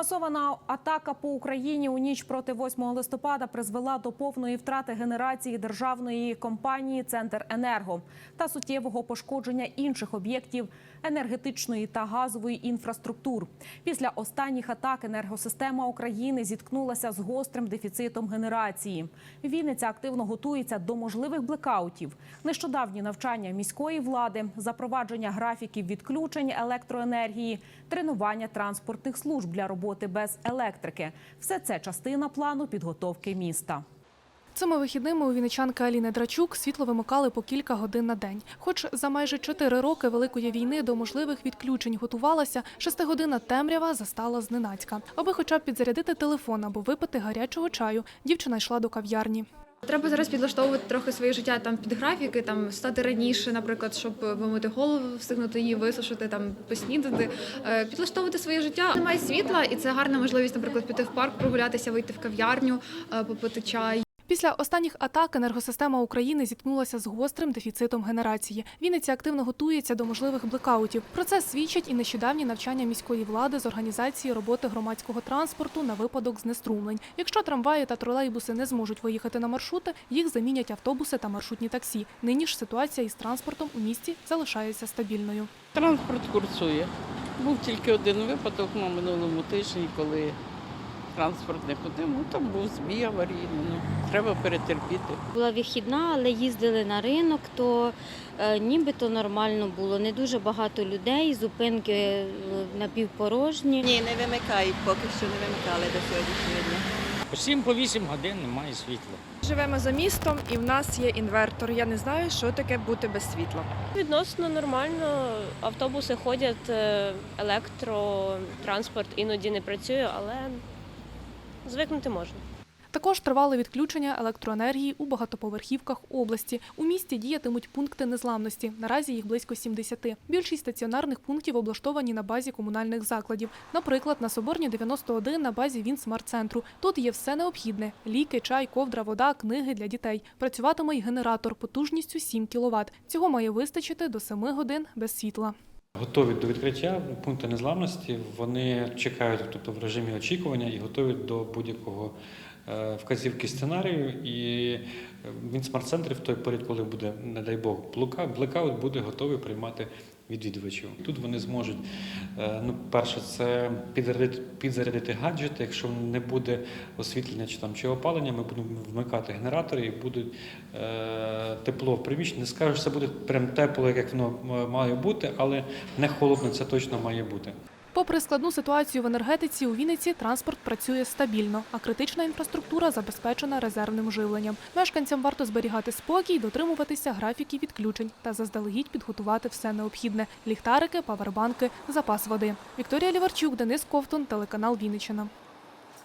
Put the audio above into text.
Масована атака по Україні у ніч проти 8 листопада призвела до повної втрати генерації державної компанії Центр Енерго та суттєвого пошкодження інших об'єктів енергетичної та газової інфраструктур. Після останніх атак енергосистема України зіткнулася з гострим дефіцитом генерації. Вінниця активно готується до можливих блекаутів. Нещодавні навчання міської влади, запровадження графіків відключень електроенергії, тренування транспортних служб для роботи без електрики все це частина плану підготовки міста. Цими вихідними у вінничанки Аліни Драчук світло вимикали по кілька годин на день. Хоч за майже чотири роки великої війни до можливих відключень готувалася, шестигодинна темрява застала зненацька. Аби хоча б підзарядити телефон або випити гарячого чаю, дівчина йшла до кав'ярні. Треба зараз підлаштовувати трохи своє життя там під графіки, там стати раніше, наприклад, щоб вимити голову, встигнути її висушити, там поснідати, Е, підлаштовувати своє життя. Немає світла, і це гарна можливість, наприклад, піти в парк, прогулятися, вийти в кав'ярню, е, попити чай. Після останніх атак енергосистема України зіткнулася з гострим дефіцитом генерації. Вінниця активно готується до можливих блекаутів. Про це свідчать і нещодавні навчання міської влади з організації роботи громадського транспорту на випадок знеструмлень. Якщо трамваї та тролейбуси не зможуть виїхати на маршрути, їх замінять автобуси та маршрутні таксі. Нині ж ситуація із транспортом у місті залишається стабільною. Транспорт курсує. Був тільки один випадок на минулому тижні, коли транспорт не ходив. Ну, там був збій аварійний. Ну, треба перетерпіти. Була вихідна, але їздили на ринок, то е, нібито нормально було. Не дуже багато людей, зупинки е, напівпорожні. Ні, не вимикають, поки що не вимикали до сьогоднішнього дня. По 7 по 8 годин немає світла. Живемо за містом і в нас є інвертор. Я не знаю, що таке бути без світла. Відносно нормально. Автобуси ходять, е, електротранспорт іноді не працює, але звикнути можна. Також тривали відключення електроенергії у багатоповерхівках області. У місті діятимуть пункти незламності. Наразі їх близько 70. Більшість стаціонарних пунктів облаштовані на базі комунальних закладів. Наприклад, на Соборній 91 на базі Вінсмарт-центру. Тут є все необхідне: ліки, чай, ковдра, вода, книги для дітей. Працюватиме й генератор потужністю 7 кВт. Цього має вистачити до 7 годин без світла. Готові до відкриття пункти незламності. Вони чекають, тобто в режимі очікування і готові до будь-якого е, вказівки сценарію. І він смарт-центрів в той період, коли буде, не дай Бог, блекаут, буде готовий приймати відвідувачів. Тут вони зможуть, е, ну, перше, це підзарядити, підзарядити гаджети. Якщо не буде освітлення чи там чи опалення, ми будемо вмикати генератори і буде е, тепло в приміщенні. Не скажу, що це буде прям тепло, як воно має бути, але не холодно це точно має бути. Попри складну ситуацію в енергетиці, у Вінниці транспорт працює стабільно, а критична інфраструктура забезпечена резервним живленням. Мешканцям варто зберігати спокій, дотримуватися графіків відключень та заздалегідь підготувати все необхідне: ліхтарики, павербанки, запас води. Вікторія Ліварчук, Денис Ковтун, телеканал Вінниччина.